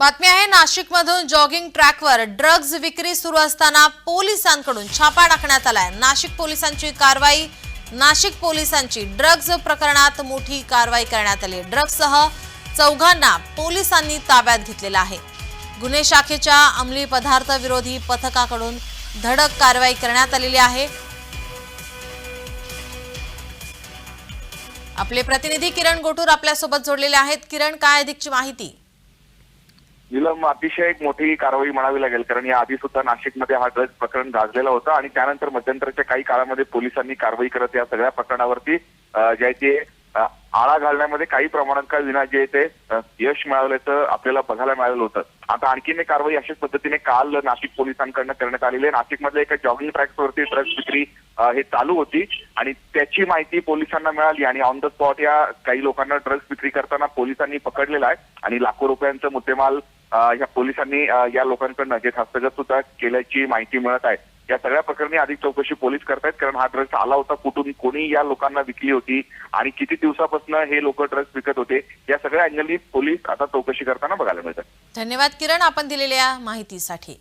बातमी आहे नाशिकमधून जॉगिंग ट्रॅकवर ड्रग्ज विक्री सुरू असताना पोलिसांकडून छापा टाकण्यात आलाय. नाशिक पोलिसांची कारवाई नाशिक पोलिसांची ड्रग्ज प्रकरणात मोठी कारवाई करण्यात आली. ड्रग्जसह चौघांना पोलिसांनी ताब्यात घेतलेलं आहे. गुन्हे शाखेच्या अंमली पदार्थ विरोधी पथकाकडून धडक कारवाई करण्यात आलेली आहे. आपले प्रतिनिधी किरण गोटूर आपल्यासोबत जोडलेले आहेत. किरण काय अधिकची माहिती? निलम अतिशय एक मोठी कारवाई म्हणावी लागेल कारण या आधी सुद्धा नाशिकमध्ये हा ड्रग्ज प्रकरण गाजलेला होता आणि त्यानंतर मध्यंतरच्या काही काळामध्ये पोलिसांनी कारवाई करत या सगळ्या प्रकरणावरती जे आहे ते आळा घालण्यामध्ये काही प्रमाणात का विना जे ते यश मिळवल्याचं आपल्याला बघायला मिळालं होतं. आता आणखीन एक कारवाई अशाच पद्धतीने काल नाशिक पोलिसांकडनं करण्यात आलेली आहे. नाशिकमधल्या एका जॉगिंग ट्रॅक्सवरती ड्रग्ज विक्री हे चालू होती आणि त्याची माहिती पोलिसांना मिळाली आणि ऑन द स्पॉट या काही लोकांना ड्रग्ज विक्री करताना पोलिसांनी पकडलेला आहे आणि लाखो रुपयांचं मुद्देमाल या पोलिसांनी या लोकांकडनं जे हस्तगत सुद्धा केल्याची माहिती मिळत आहे या सगळ्या प्रकरणी अधिक चौकशी पोलीस करतायत कारण हा ड्रग्ज आला होता कुठून कोणी या लोकांना विकली होती आणि किती दिवसापासून हे लोक ड्रग्ज विकत होते या सगळ्या अँगलनी पोलीस आता चौकशी करताना बघायला मिळतात. धन्यवाद किरण आपण दिलेल्या माहितीसाठी.